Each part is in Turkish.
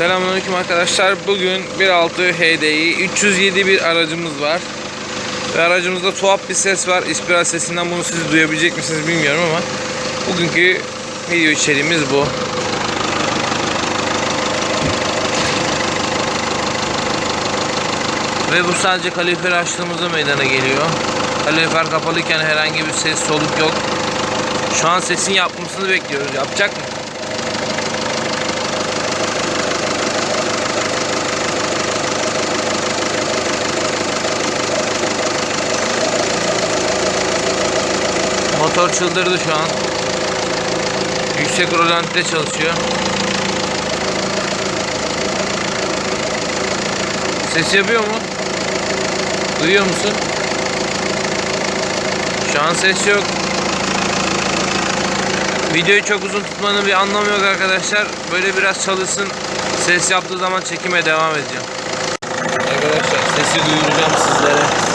Selamünaleyküm arkadaşlar. Bugün 1.6 HDI 307 bir aracımız var. Ve aracımızda tuhaf bir ses var. İspiral sesinden bunu siz duyabilecek misiniz bilmiyorum ama bugünkü video içeriğimiz bu. Ve bu sadece kalorifer açtığımızda meydana geliyor. Kalorifer kapalıyken herhangi bir ses soluk yok. Şu an sesin yapmasını bekliyoruz. Yapacak mı? Motor çıldırdı şu an. Yüksek rolantide çalışıyor. Ses yapıyor mu? Duyuyor musun? Şu an ses yok. Videoyu çok uzun tutmanın bir anlamı yok arkadaşlar. Böyle biraz çalışsın. Ses yaptığı zaman çekime devam edeceğim. Arkadaşlar sesi duyuracağım sizlere.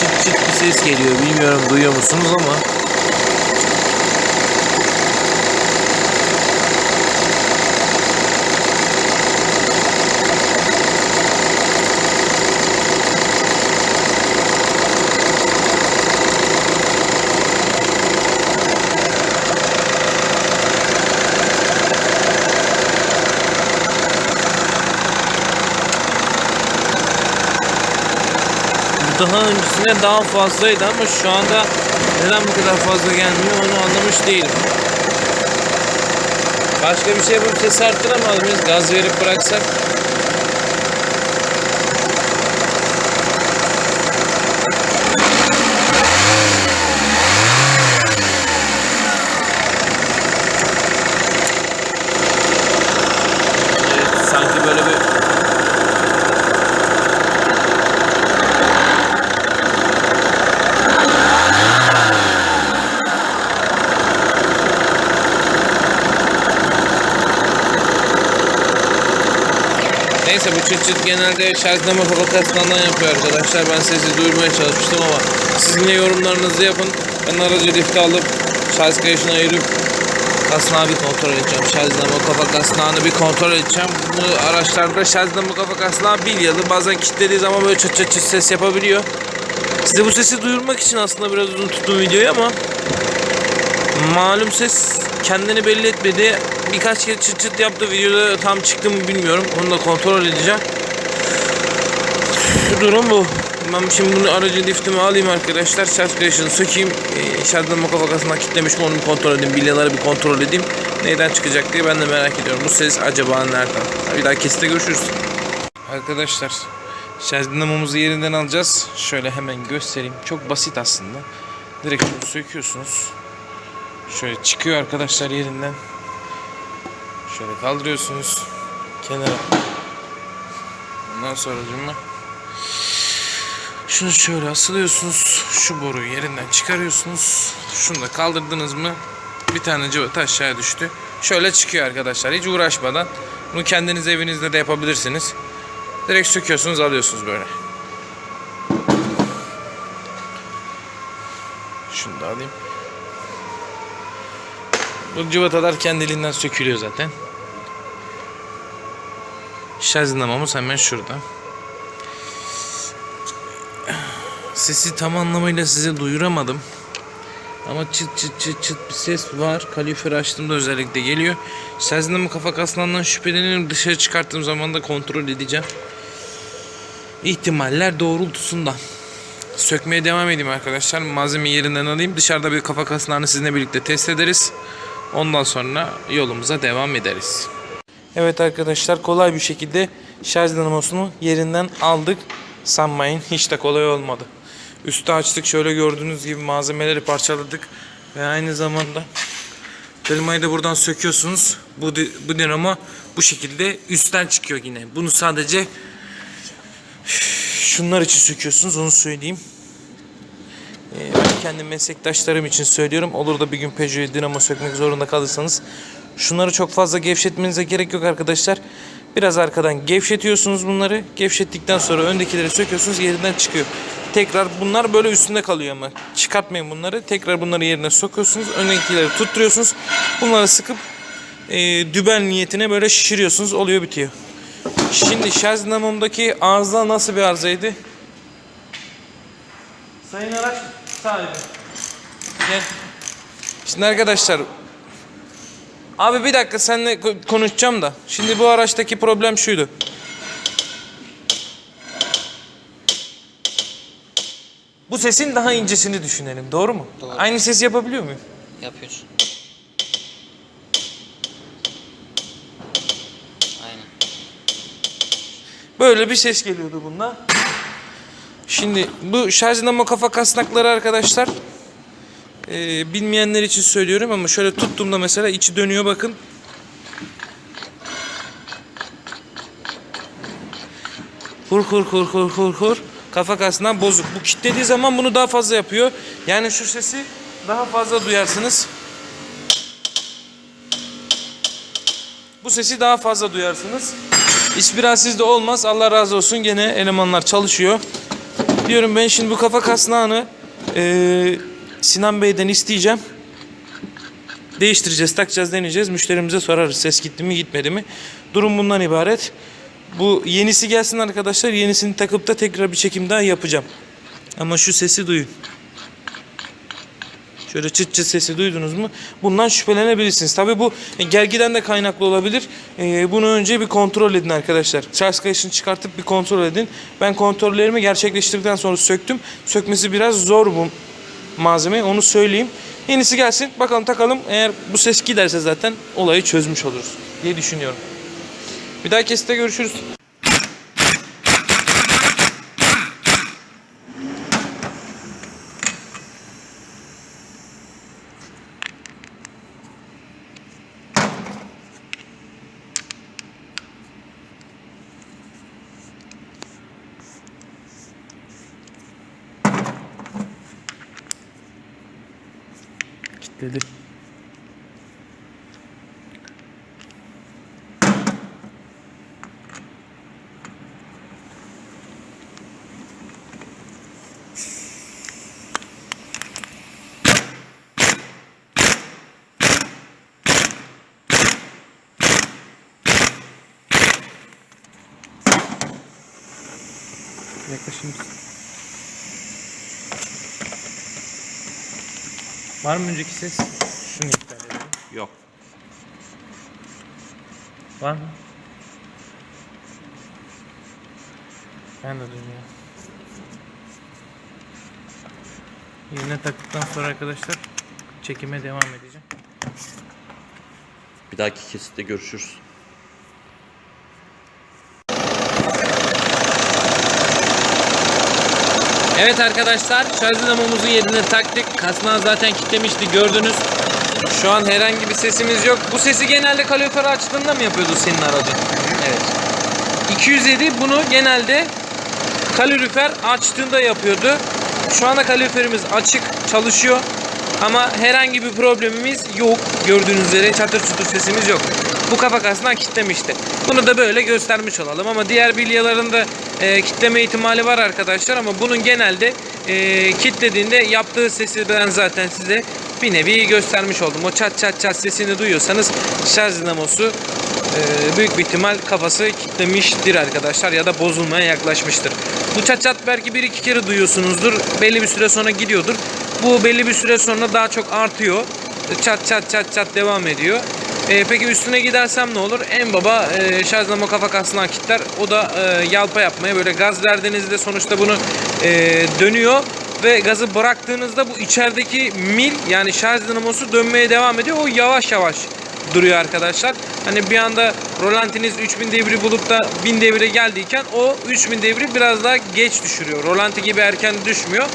çıt çıt bir geliyor. Bilmiyorum duyuyor musunuz ama. Daha öncesinde daha fazlaydı ama şu anda neden bu kadar fazla gelmiyor onu anlamış değilim. Başka bir şey yapıp ses arttıramaz mıyız? Gaz verip bıraksak. Evet, sanki böyle bir Neyse bu çıt çıt genelde şarjlama fabrikasından yapıyor arkadaşlar. Ben sesi duyurmaya çalışmıştım ama siz yine yorumlarınızı yapın. Ben aracı lifte alıp şarj kayışını ayırıp kasnağı bir kontrol edeceğim. Şarjlama kafa kasnağını bir kontrol edeceğim. Bu araçlarda şarjlama kafa kasnağı bilyalı. Bazen kilitlediği zaman böyle çıt çıt çıt ses yapabiliyor. Size bu sesi duyurmak için aslında biraz uzun tuttum videoyu ama malum ses kendini belli etmedi. Birkaç kez çıt çıt yaptı. Videoda tam çıktı mı bilmiyorum. Onu da kontrol edeceğim. Durum bu. Ben şimdi bunu aracın liftimi alayım arkadaşlar. Şarj kayışını sökeyim. E, şarjlama kafasına kilitlemiş mi onu bir kontrol edeyim. Bilyaları bir kontrol edeyim. Neyden çıkacak diye ben de merak ediyorum. Bu ses acaba nereden? Bir daha kesite görüşürüz. Arkadaşlar şarj dinamomuzu yerinden alacağız. Şöyle hemen göstereyim. Çok basit aslında. Direkt şunu söküyorsunuz. Şöyle çıkıyor arkadaşlar yerinden. Şöyle kaldırıyorsunuz kenara. Ondan sonra cümle. Şunu şöyle asılıyorsunuz. Şu boruyu yerinden çıkarıyorsunuz. Şunu da kaldırdınız mı bir tane cıvata aşağıya düştü. Şöyle çıkıyor arkadaşlar. Hiç uğraşmadan. Bunu kendiniz evinizde de yapabilirsiniz. Direkt söküyorsunuz alıyorsunuz böyle. Şunu da alayım. Bu cıvatalar kendiliğinden sökülüyor zaten. Şarj dinamamız hemen şurada. Sesi tam anlamıyla size duyuramadım. Ama çıt çıt çıt çıt bir ses var. Kalorifer açtığımda özellikle geliyor. Şarj dinamı kafa kaslandan şüphelenirim. Dışarı çıkarttığım zaman da kontrol edeceğim. İhtimaller doğrultusunda. Sökmeye devam edeyim arkadaşlar. Malzemeyi yerinden alayım. Dışarıda bir kafa kasnağını sizinle birlikte test ederiz. Ondan sonra yolumuza devam ederiz. Evet arkadaşlar kolay bir şekilde şarj dinamosunu yerinden aldık. Sanmayın hiç de kolay olmadı. Üstü açtık şöyle gördüğünüz gibi malzemeleri parçaladık. Ve aynı zamanda klimayı da buradan söküyorsunuz. Bu, bu dinamo bu şekilde üstten çıkıyor yine. Bunu sadece şu şunlar için söküyorsunuz onu söyleyeyim. Kendi meslektaşlarım için söylüyorum. Olur da bir gün Peugeot'u dinamo sökmek zorunda kalırsanız şunları çok fazla gevşetmenize gerek yok arkadaşlar. Biraz arkadan gevşetiyorsunuz bunları. Gevşettikten sonra öndekileri söküyorsunuz yerinden çıkıyor. Tekrar bunlar böyle üstünde kalıyor ama. Çıkartmayın bunları. Tekrar bunları yerine sokuyorsunuz. Öndekileri tutturuyorsunuz. Bunları sıkıp e, dübel niyetine böyle şişiriyorsunuz. Oluyor bitiyor. Şimdi şarj dinamomdaki arıza nasıl bir arızaydı? Sayın araç sahibi. Gel. Şimdi arkadaşlar Abi bir dakika seninle ko- konuşacağım da. Şimdi bu araçtaki problem şuydu. Bu sesin daha incesini düşünelim. Doğru mu? Doğru. Aynı sesi yapabiliyor muyum? Yapıyorsun. Aynen. Böyle bir ses geliyordu bunda. Şimdi bu şarj dinamo kafa kasnakları arkadaşlar eee, bilmeyenler için söylüyorum ama şöyle tuttuğumda mesela içi dönüyor bakın. Hur hur hur hur hur hur kafa kasnağı bozuk. Bu kilitlediği zaman bunu daha fazla yapıyor. Yani şu sesi daha fazla duyarsınız. Bu sesi daha fazla duyarsınız. Hiç biraz sizde olmaz. Allah razı olsun gene elemanlar çalışıyor. Diyorum ben şimdi bu kafa kasnağını eee, Sinan Bey'den isteyeceğim. Değiştireceğiz, takacağız, deneyeceğiz. Müşterimize sorarız ses gitti mi gitmedi mi. Durum bundan ibaret. Bu yenisi gelsin arkadaşlar. Yenisini takıp da tekrar bir çekim daha yapacağım. Ama şu sesi duyun. Şöyle çıt çıt sesi duydunuz mu? Bundan şüphelenebilirsiniz. Tabii bu gergiden de kaynaklı olabilir. Ee, bunu önce bir kontrol edin arkadaşlar. Şarj kayışını çıkartıp bir kontrol edin. Ben kontrollerimi gerçekleştirdikten sonra söktüm. Sökmesi biraz zor bu malzeme. Onu söyleyeyim. Yenisi gelsin. Bakalım takalım. Eğer bu ses giderse zaten olayı çözmüş oluruz diye düşünüyorum. Bir daha kesite görüşürüz. Kilitledi. Yaklaşayım. Var mı önceki ses? Şunu iptal edelim. Yok. Var mı? Ben de duymuyorum. Yerine taktıktan sonra arkadaşlar çekime devam edeceğim. Bir dahaki kesitte görüşürüz. Evet arkadaşlar şarj dinamomuzu yerine taktık. Kasnağı zaten kilitlemişti gördünüz. Şu an herhangi bir sesimiz yok. Bu sesi genelde kalorifer açtığında mı yapıyordu senin aracın? Evet. 207 bunu genelde kalorifer açtığında yapıyordu. Şu anda kaloriferimiz açık çalışıyor. Ama herhangi bir problemimiz yok. Gördüğünüz üzere çatır çutur sesimiz yok. Bu kafa kasından kitlemişti. Bunu da böyle göstermiş olalım. Ama diğer bilyalarında e, kitleme ihtimali var arkadaşlar. Ama bunun genelde e, kitlediğinde yaptığı sesi ben zaten size bir nevi göstermiş oldum. O çat çat çat sesini duyuyorsanız şarj dinamosu ee, büyük bir ihtimal kafası kitlemiştir arkadaşlar ya da bozulmaya yaklaşmıştır. Bu çat çat belki bir iki kere duyuyorsunuzdur. Belli bir süre sonra gidiyordur. Bu belli bir süre sonra daha çok artıyor. Çat çat çat çat devam ediyor. Ee, peki üstüne gidersem ne olur? En baba e, şarjlama kafa kasından kitler. O da e, yalpa yapmaya böyle gaz verdiğinizde sonuçta bunu e, dönüyor ve gazı bıraktığınızda bu içerideki mil yani şarj dinamosu dönmeye devam ediyor. O yavaş yavaş duruyor arkadaşlar. Hani bir anda rolantiniz 3000 devri bulup da 1000 devire geldiyken o 3000 devri biraz daha geç düşürüyor. Rolanti gibi erken düşmüyor.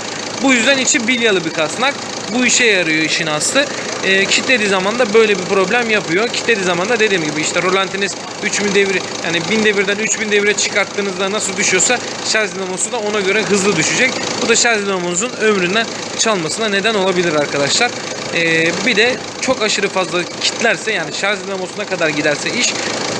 Bu yüzden içi bilyalı bir kasnak. Bu işe yarıyor işin aslı. E, kitlediği zaman da böyle bir problem yapıyor. Kitlediği zaman da dediğim gibi işte rolantiniz 3000 devri yani 1000 devirden 3000 devire çıkarttığınızda nasıl düşüyorsa şarj dinamosu da ona göre hızlı düşecek. Bu da şarj dinamonuzun ömründen çalmasına neden olabilir arkadaşlar. E, bir de çok aşırı fazla kitlerse yani şarj dinamosuna kadar giderse iş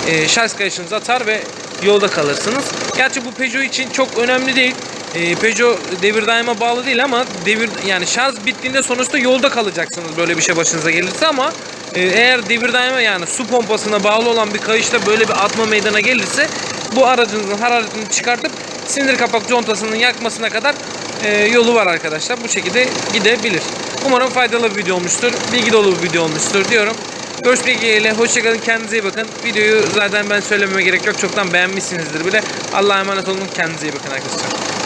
e, şarj kayışınızı atar ve yolda kalırsınız. Gerçi bu Peugeot için çok önemli değil. E, Peugeot devir daima bağlı değil ama devir yani şarj bittiğinde sonuçta yolda kalacaksınız böyle bir şey başınıza gelirse ama e, eğer devir daima yani su pompasına bağlı olan bir kayışta böyle bir atma meydana gelirse bu aracınızın hararetini çıkartıp sindir kapak contasının yakmasına kadar e, yolu var arkadaşlar. Bu şekilde gidebilir. Umarım faydalı bir video olmuştur. Bilgi dolu bir video olmuştur diyorum. Görüşmek dileğiyle. Hoşçakalın. Kendinize iyi bakın. Videoyu zaten ben söylememe gerek yok. Çoktan beğenmişsinizdir bile. Allah'a emanet olun. Kendinize iyi bakın arkadaşlar.